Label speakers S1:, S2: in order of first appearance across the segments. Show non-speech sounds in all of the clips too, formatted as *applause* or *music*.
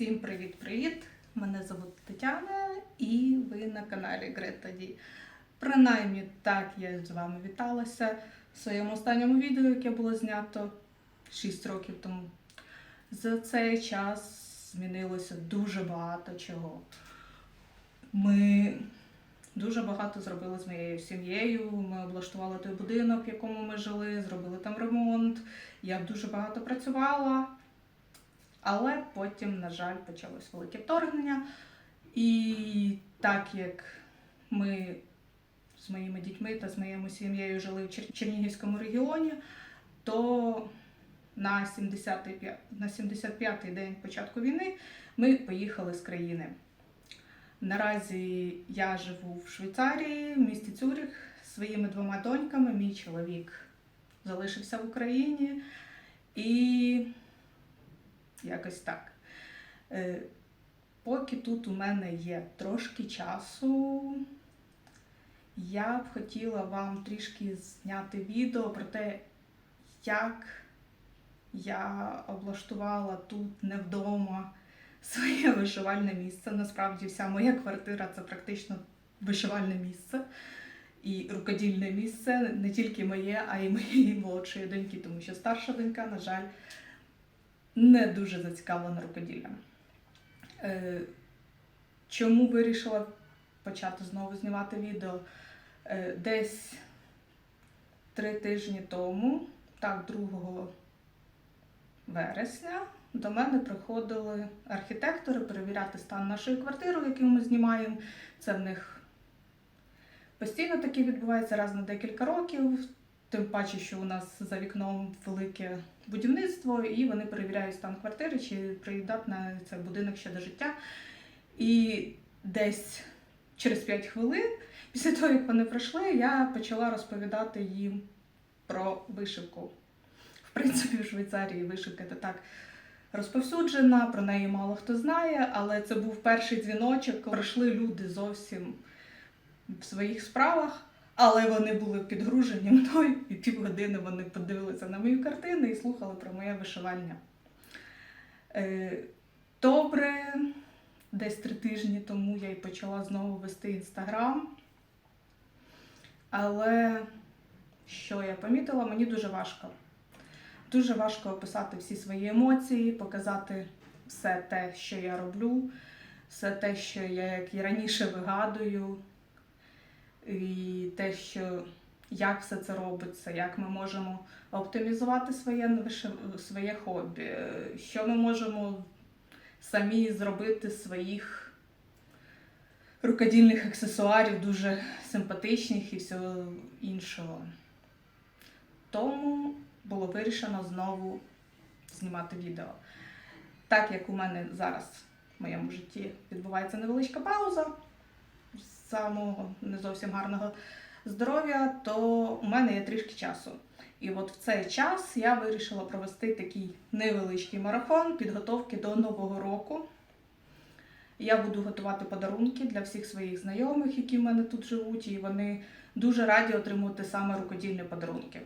S1: Всім привіт-привіт! Мене звуть Тетяна і ви на каналі Грета Ді. Принаймні так я з вами віталася в своєму останньому відео, яке було знято 6 років тому. За цей час змінилося дуже багато чого. Ми дуже багато зробили з моєю сім'єю. Ми облаштували той будинок, в якому ми жили, зробили там ремонт. Я дуже багато працювала. Але потім, на жаль, почалось велике вторгнення. І так як ми з моїми дітьми та з моєю сім'єю жили в Чер- Чернігівському регіоні, то на 75 на 75-й день початку війни ми поїхали з країни. Наразі я живу в Швейцарії, в місті Цюрих своїми двома доньками. Мій чоловік залишився в Україні. І якось так. Е, Поки тут у мене є трошки часу, я б хотіла вам трішки зняти відео про те, як я облаштувала тут не вдома своє *laughs* вишивальне місце. Насправді вся моя квартира це практично вишивальне місце і рукодільне місце, не тільки моє, а й моєї молодшої доньки, тому що старша донька, на жаль, не дуже зацікавлена рукоділлям. Е, Чому вирішила почати знову знімати відео? Е, Десь три тижні тому, так, 2 вересня, до мене приходили архітектори перевіряти стан нашої квартири, яку ми знімаємо. Це в них постійно таке відбувається раз на декілька років. Тим паче, що у нас за вікном велике будівництво, і вони перевіряють стан квартири, чи придатна цей будинок ще до життя. І десь через 5 хвилин, після того, як вони пройшли, я почала розповідати їм про вишивку. В принципі, в Швейцарії вишивка це так розповсюджена, про неї мало хто знає, але це був перший дзвіночок, коли прийшли люди зовсім в своїх справах. Але вони були підгружені мною, і півгодини вони подивилися на мою картину і слухали про моє вишивання. Е, Добре, десь три тижні тому я і почала знову вести інстаграм. Але що я помітила, мені дуже важко. Дуже важко описати всі свої емоції, показати все те, що я роблю, все те, що я як і раніше вигадую, і те, що як все це робиться, як ми можемо оптимізувати своє, своє хобі, е, що ми можемо самі зробити своїх рукодільних аксесуарів, дуже симпатичних і всього іншого. Тому було вирішено знову знімати відео. Так як у мене зараз в моєму житті відбувається невеличка пауза самого не зовсім гарного здоров'я, то у мене є трішки часу. І от в цей час я вирішила провести такий невеличкий марафон підготовки до Нового року. Я буду готувати подарунки для всіх своїх знайомих, які в мене тут живуть, і вони дуже раді отримувати саме рукодільні подарунки.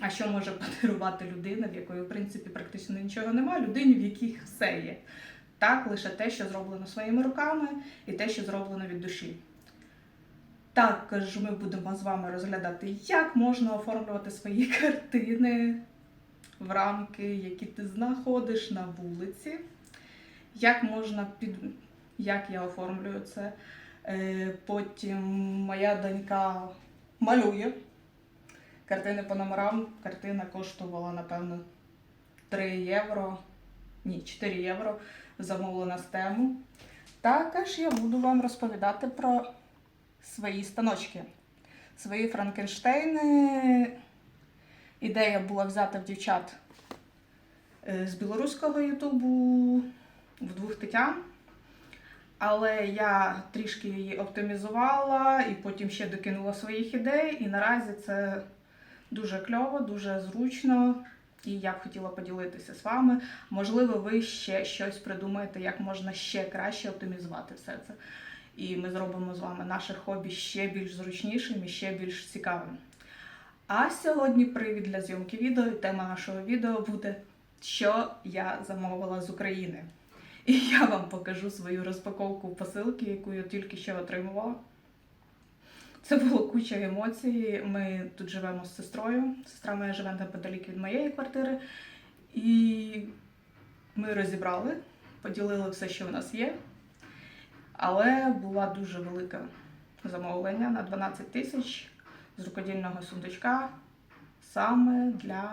S1: А що може подарувати людина, в якої, в принципі, практично нічого немає, людині, в яких все є. Так, лише те, що зроблено своїми руками, і те, що зроблено від душі. Також ми будемо з вами розглядати, як можна оформлювати свої *laughs* картини в рамки, які ти знаходиш на вулиці, як можна під. як я оформлюю це. Е, Потім моя донька малює картини по номерам. Картина коштувала, напевно, 3 євро. Ні, 4 євро замовлена з тему. Також я буду вам розповідати про свої станочки, свої Франкенштейни. Ідея була взята в дівчат е, з білоруського Ютубу в двох Тетян. Але я трішки її оптимізувала і потім ще докинула своїх ідей. І наразі це дуже кльово, дуже зручно. І я б хотіла поділитися з вами. Можливо, ви ще щось придумаєте, як можна ще краще оптимізувати все це. І ми зробимо з вами наше хобі ще більш зручнішим і ще більш цікавим. А сьогодні привід для зйомки відео, і тема нашого відео буде, що я замовила з України. І я вам покажу свою розпаковку посилки, яку я тільки що отримувала. Це було куча емоцій. Ми тут живемо з сестрою. Сестра моя живе неподалік від моєї квартири. І ми розібрали, поділили все, що в нас є. Але була дуже велика замовлення на 12 тисяч з рукодільного сундучка саме для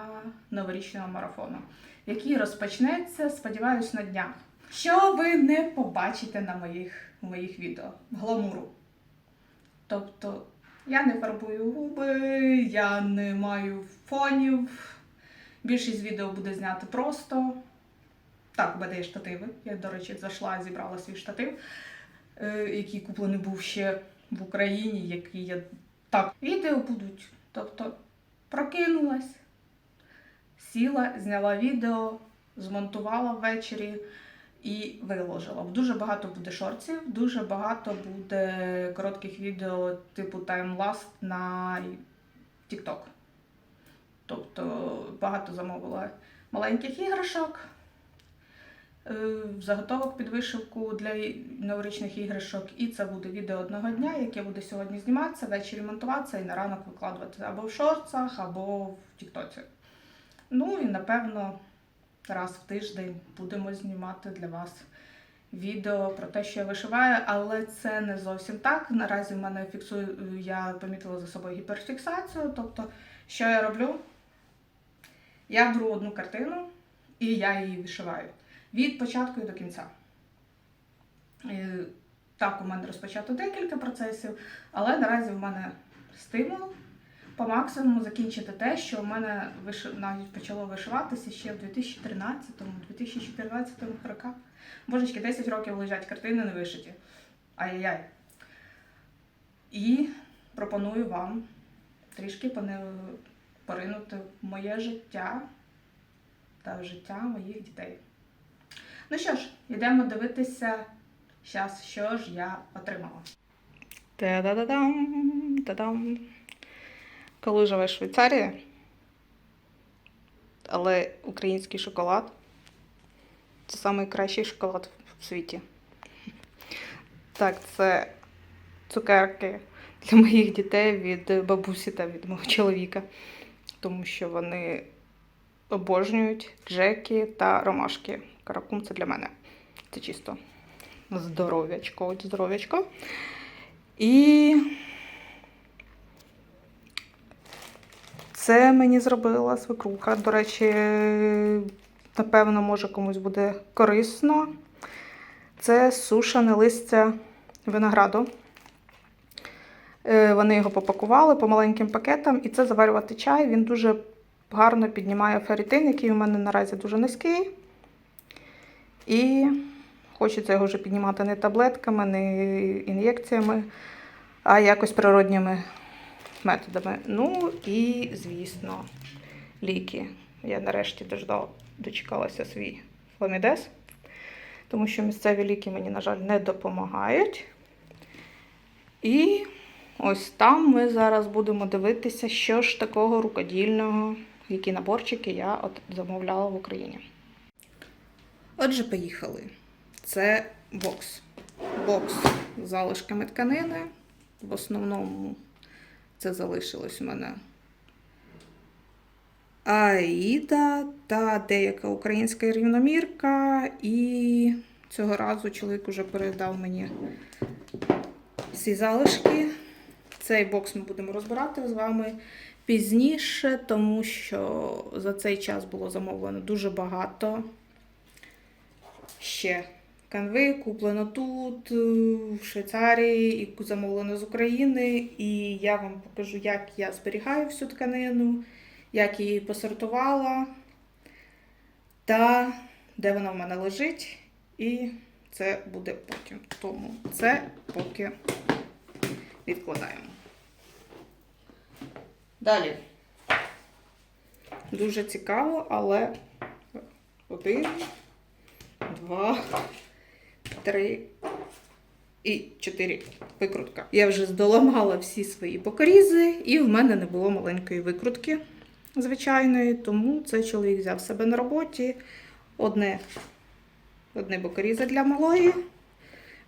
S1: новорічного марафону, який розпочнеться, сподіваюсь, на днях. Що ви не побачите на моїх, моїх відео? Гламуру. Тобто я не фарбую губи, я не маю фонів. Більшість відео буде знято просто. Так, мене є штативи. Я, до речі, зайшла, зібрала свій штатив, е, який куплений був ще в Україні, який я так. Відео будуть. Тобто прокинулась, сіла, зняла відео, змонтувала ввечері і виложила. Дуже багато буде шортів, дуже багато буде коротких відео типу таймласт на TikTok. Тобто багато замовила маленьких іграшок, е, заготовок під вишивку для новорічних іграшок. І це буде відео одного дня, яке буде сьогодні зніматися, ввечері монтуватися і на ранок викладувати або в шорцах, або в Тіктоці. Ну і напевно раз в тиждень будемо знімати для вас відео про те, що я вишиваю, але це не зовсім так. Наразі в мене фіксую, я помітила за собою гіперфіксацію. Тобто, що я роблю? Я беру одну картину і я її вишиваю від початку і до кінця. Так, у мене розпочато декілька процесів, але наразі в мене стимул по максимуму закінчити те, що в мене виш- навіть почало вишиватися ще в 2013-2014 роках. Божечки, 10 років лежать картини не вишиті. Ай-яй-яй. І пропоную вам трішки поринути в моє життя та в життя моїх дітей. Ну що ж, йдемо дивитися, щас, що ж я отримала. Та-да-да-дам, та-дам. Коли живе в Швейцарії, але український шоколад це найкращий шоколад в світі. Так, це цукерки для моїх дітей від бабусі та від мого чоловіка, тому що вони обожнюють джекі та ромашки. Каракум це для мене. Це чисто здоров'ячко, здоров'ячко. І це мені зробила свекруха. До речі, напевно, може комусь буде корисно. Це сушене листя винограду. Е, Вони його попакували по маленьким пакетам, і це заварювати чай. Він дуже гарно піднімає ферритин, який у мене наразі дуже низький. І хочеться його вже піднімати не таблетками, не ін'єкціями, а якось природніми методами. Ну і, звісно, ліки. Я нарешті дождала, дочекалася свій фламідес, тому що місцеві ліки мені, на жаль, не допомагають. І ось там ми зараз будемо дивитися, що ж такого рукодільного, які наборчики я от замовляла в Україні. Отже, поїхали. Це бокс. Бокс з залишками тканини. В основному це залишилось у мене Аїда та деяка українська рівномірка. І цього разу чоловік уже передав мені всі залишки. Цей бокс ми будемо розбирати з вами пізніше, тому що за цей час було замовлено дуже багато. Ще канви куплено тут, в Швейцарії, і замовлено з України. І я вам покажу, як я зберігаю всю тканину, як її посортувала, та де вона в мене лежить. І це буде потім. Тому це поки відкладаємо. Далі. Дуже цікаво, але один, два, три і чотири викрутка. Я вже здоламала всі свої покорізи, і в мене не було маленької викрутки звичайної, тому цей чоловік взяв себе на роботі. Одне одне бокорізи для малої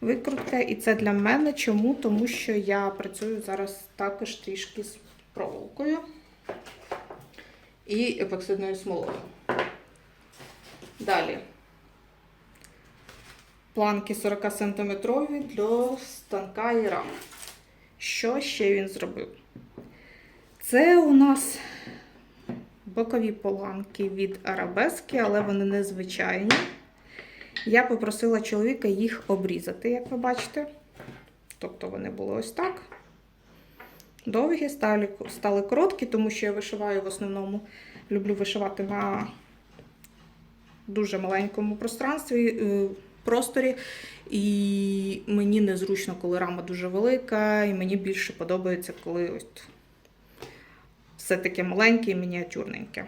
S1: викрутка. І це для мене. Чому? Тому що я працюю зараз також трішки з проволокою і епоксидною смолою. Далі. Планки 40 см для станка і рам. Що ще він зробив? Це у нас бокові планки від арабески, але вони незвичайні. Я попросила чоловіка їх обрізати, як ви бачите. Тобто вони були ось так. Довгі, стали, стали короткі, тому що я вишиваю в основному, люблю вишивати на дуже маленькому пространстві, е, просторі. І мені незручно, коли рама дуже велика, і мені більше подобається, коли ось все таке маленьке і мініатюрненьке.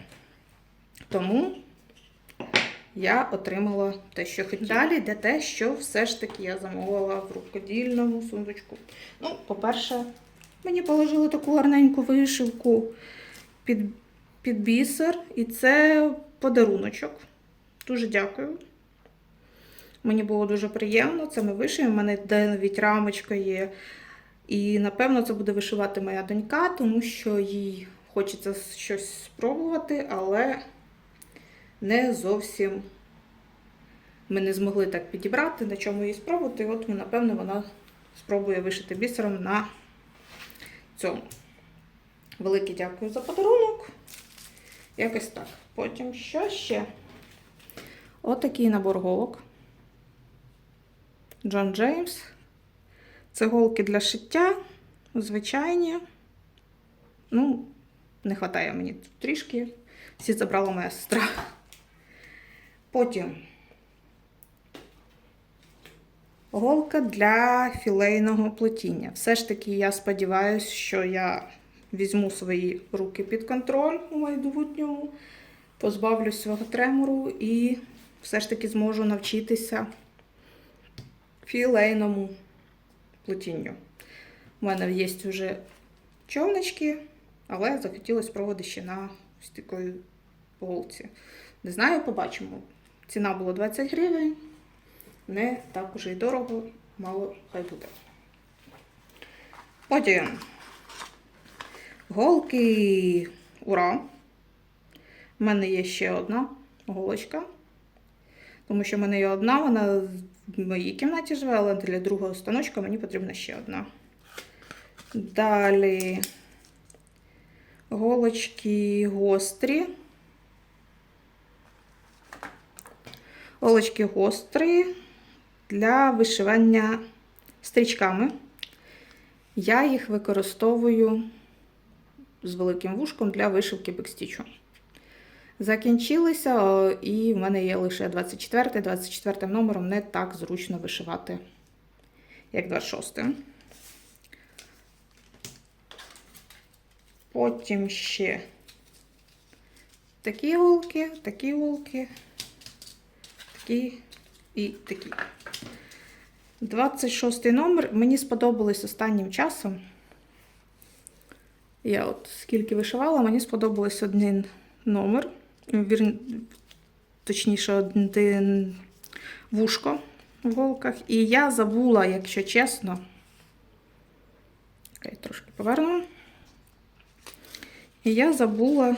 S1: Тому я отримала те, що хотіла. Далі йде те, що все ж таки я замовила в рукодільному сундучку. Ну, по-перше, мені положили таку гарненьку вишивку під, під бісер, і це подаруночок. Дуже дякую. Мені було дуже приємно. Це ми вишиємо. У мене де навіть рамочка є. І напевно це буде вишивати моя донька, тому що їй хочеться щось спробувати, але не зовсім ми не змогли так підібрати, на чому її спробувати. І От, напевно, вона спробує вишити бісером на цьому. Велике дякую за подарунок. Якось так. Потім що ще? Отакий набор голок. Джон Джеймс. Це голки для шиття, звичайні. Ну, не вистачає мені тут трішки. Всі забрала моя сестра. Потім голка для філейного плетіння. Все ж таки, я сподіваюся, що я візьму свої руки під контроль у майбутньому, позбавлюсь свого тремору і все ж таки зможу навчитися філейному плетінню. У мене є вже човнички, але захотілося спробувати ще на ось такої голці. Не знаю, побачимо. Ціна була 20 гривень. Не так уже й дорого, мало хай буде. Потім голки ура! У мене є ще одна голочка. Тому що в мене є одна, вона в моїй кімнаті живе, але для другого станочка мені потрібна ще одна. Далі голочки гострі. Голочки гострі для вишивання стрічками. Я їх використовую з великим вушком для вишивки бекстічу. Закінчилися, і в мене є лише 24 24 номером не так зручно вишивати, як 26. Потім ще такі голки, такі голки, такі і такі. 26 номер мені сподобалось останнім часом. Я от скільки вишивала, мені сподобалось один номер. Вір... Точніше, один вушко в голках. І я забула, якщо чесно. Я трошки поверну. І я забула,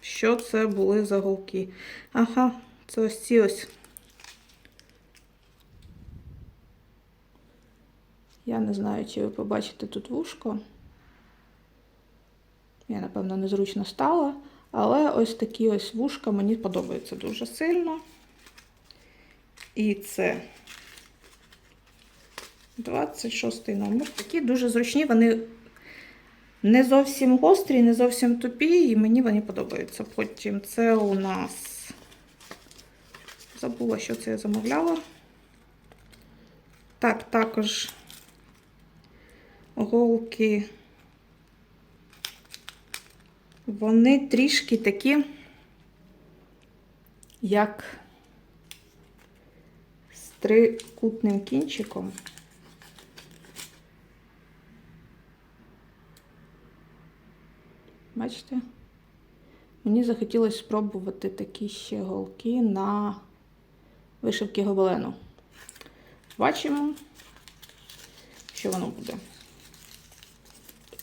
S1: що це були за голки. Ага, це ось ці ось. Я не знаю, чи ви побачите тут вушко. Я, напевно, незручно стала. Але ось такі ось вушка мені подобаються дуже сильно. І це 26 номер. Такі дуже зручні, вони не зовсім гострі, не зовсім тупі, і мені вони подобаються. Потім це у нас забула, що це я замовляла. Так, також голки. Вони трішки такі, як з трикутним кінчиком. Бачите? Мені захотілося спробувати такі ще голки на вишивки гобелену. Бачимо, що воно буде.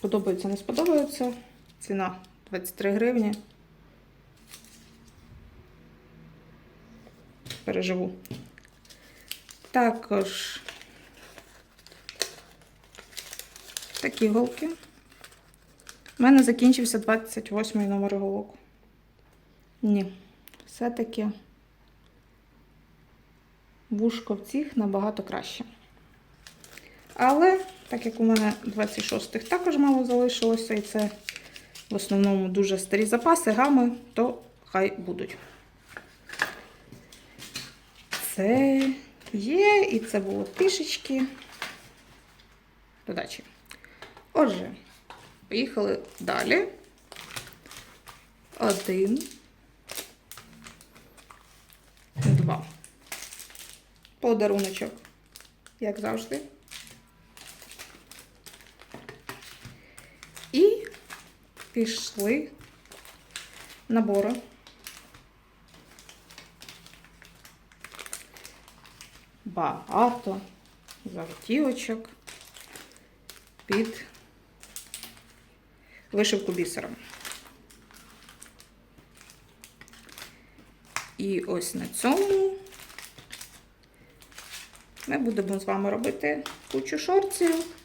S1: Подобається, не сподобається. Ціна 23 гривні. Переживу. Також такі голки. У мене закінчився 28 номер голок. Ні, все-таки вушко в цих набагато краще. Але, так як у мене 26-х також мало залишилося, і це в основному дуже старі запаси, гами, то хай будуть. Це є, і це було трішечки додачі. Отже, поїхали далі. Один. Два. Подаруночок, як завжди. І пішли набори. Багато заготівочок під вишивку бісером. І ось на цьому ми будемо з вами робити кучу шорців.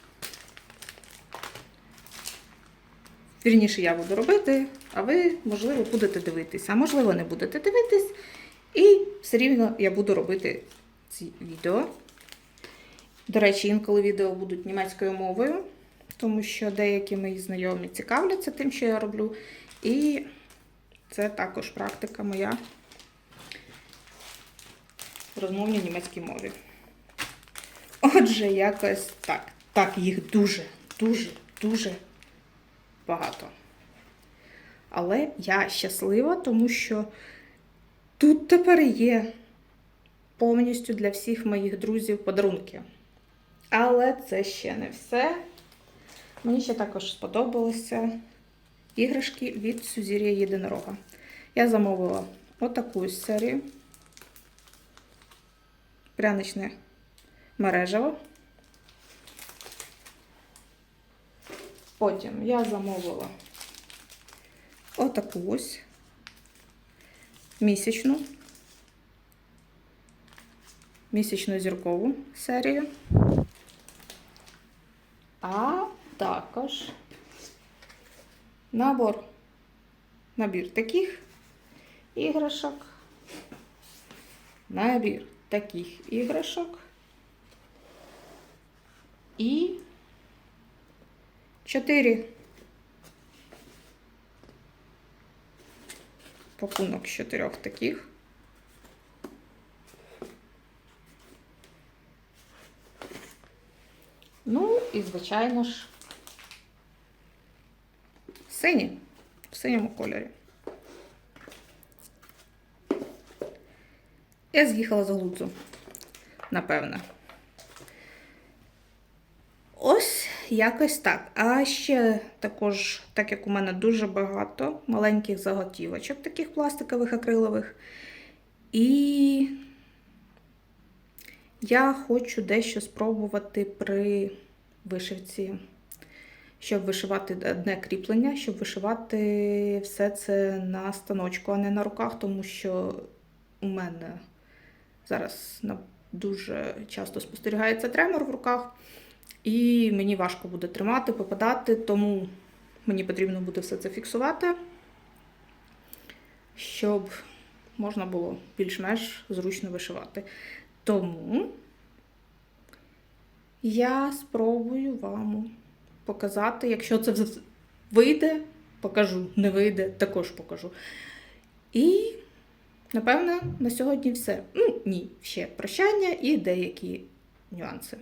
S1: Вірніше, я буду робити, а ви, можливо, будете дивитися, а можливо, не будете дивитись. І все рівно я буду робити ці відео. До речі, інколи відео будуть німецькою мовою, тому що деякі мої знайомі цікавляться тим, що я роблю. І це також практика моя в німецькій мові. Отже, якось так. Так, їх дуже, дуже, дуже багато. Але я щаслива, тому що тут тепер є повністю для всіх моїх друзів подарунки. Але це ще не все. Мені ще також сподобалися іграшки від Сузір'я Єдинорога. Я замовила отаку серію. Пряничне мережево. Потім я замовила отаку ось місячну, місячну зіркову серію. А також набор, набір таких іграшок, набір таких іграшок і чотири пакунок з чотирьох таких. Ну і, звичайно ж, сині, в синьому кольорі. Я з'їхала з глузу, напевне. Ось якось так. А ще також, так як у мене дуже багато маленьких заготівочок, таких пластикових акрилових. І я хочу дещо спробувати при вишивці, щоб вишивати одне кріплення, щоб вишивати все це на станочку, а не на руках, тому що у мене зараз дуже часто спостерігається тремор в руках. І мені важко буде тримати, попадати, тому мені потрібно буде все це фіксувати, щоб можна було більш-менш зручно вишивати. Тому я спробую вам показати, якщо це вийде, покажу, не вийде, також покажу. І, напевно, на сьогодні все. Ну, ні, ще прощання і деякі нюанси.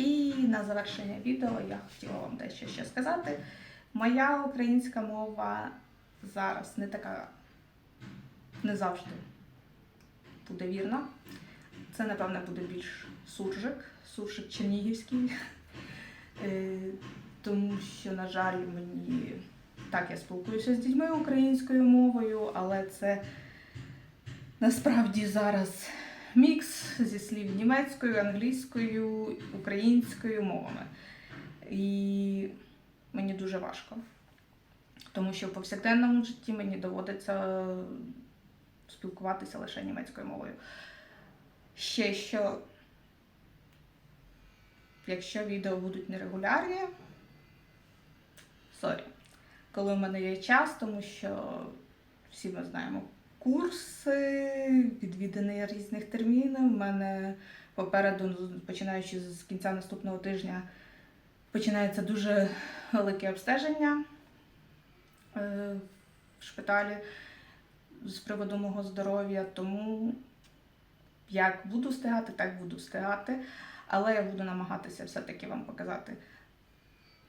S1: І на завершення відео я хотіла вам дещо ще сказати. Моя українська мова зараз не така, не завжди буде вірна. Це, напевне, буде більш суржик, суржик чернігівський. Е, Тому що, на жаль, мені так я спілкуюся з дітьми українською мовою, але це насправді зараз мікс зі слів німецькою, англійською, українською мовами. І мені дуже важко. Тому що в повсякденному житті мені доводиться спілкуватися лише німецькою мовою. Ще що, якщо відео будуть нерегулярні, сорі, коли в мене є час, тому що всі ми знаємо курси, відвідини різних термінів. У мене попереду, ну, починаючи з кінця наступного тижня, починається дуже велике обстеження е, в шпиталі з приводу мого здоров'я, тому як буду встигати, так буду встигати. Але я буду намагатися все-таки вам показати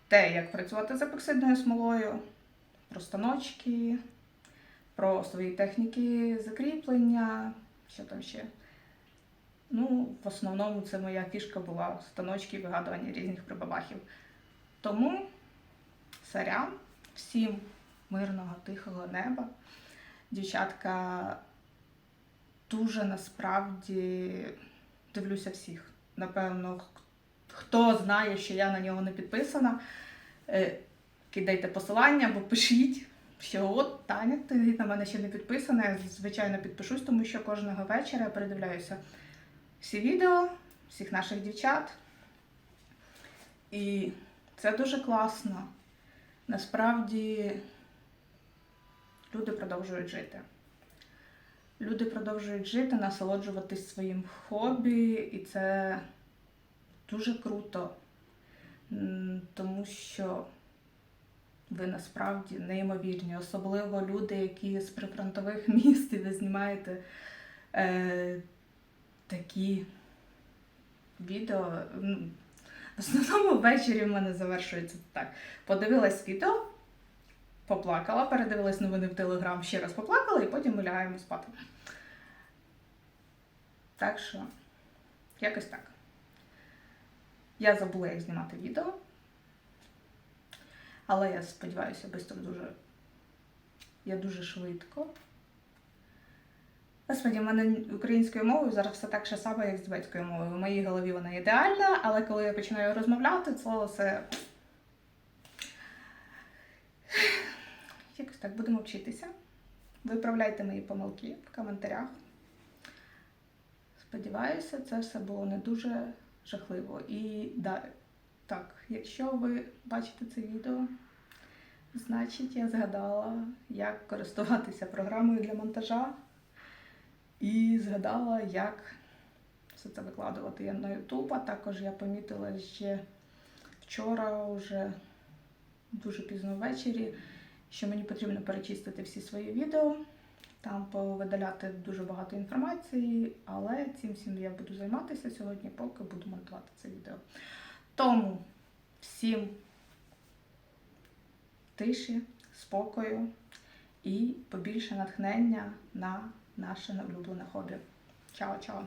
S1: те, як працювати з епоксидною смолою, про станочки, про свої техніки закріплення, що там ще. Ну, в основному це моя фішка була станочки і вигадування різних прибабахів. Тому сорян, всім мирного, тихого неба. Дівчатка дуже насправді дивлюся всіх. Напевно, хто знає, що я на нього не підписана, е, кидайте посилання або пишіть, що от Таня, ти на мене ще не підписана. Я, звичайно, підпишусь, тому що кожного вечора я передивляюся всі відео, всіх наших дівчат. І це дуже класно. Насправді люди продовжують жити. Люди продовжують жити, насолоджуватись своїм хобі, і це дуже круто, тому що ви насправді неймовірні, особливо люди, які з прифронтових *laughs* міст, і ви знімаєте е, такі відео. Ну, В основному ввечері в мене завершується так. Подивилась відео, поплакала, передивилась новини в Телеграм, ще раз поплакала і потім ми лягаємо спати. Так що, якось так. Я забула, як знімати відео. Але я сподіваюся, швидко дуже. Я дуже швидко. Насправді, в мене українською мовою зараз все так же саме, як з німецькою мовою. В моїй голові вона ідеальна, але коли я починаю розмовляти, це все. Якось так будемо вчитися. Виправляйте мої помилки в коментарях. Сподіваюся, це все було не дуже жахливо. І да, так, якщо ви бачите це відео, значить я згадала, як користуватися програмою для монтажа. І згадала, як все це викладувати я на YouTube. А також я помітила ще вчора, вже дуже пізно ввечері, що мені потрібно перечистити всі свої відео, там повидаляти дуже багато інформації, але цим всім я буду займатися сьогодні, поки буду монтувати це відео. Тому всім тиші, спокою і побільше натхнення на наше улюблене хобі. Чао-чао!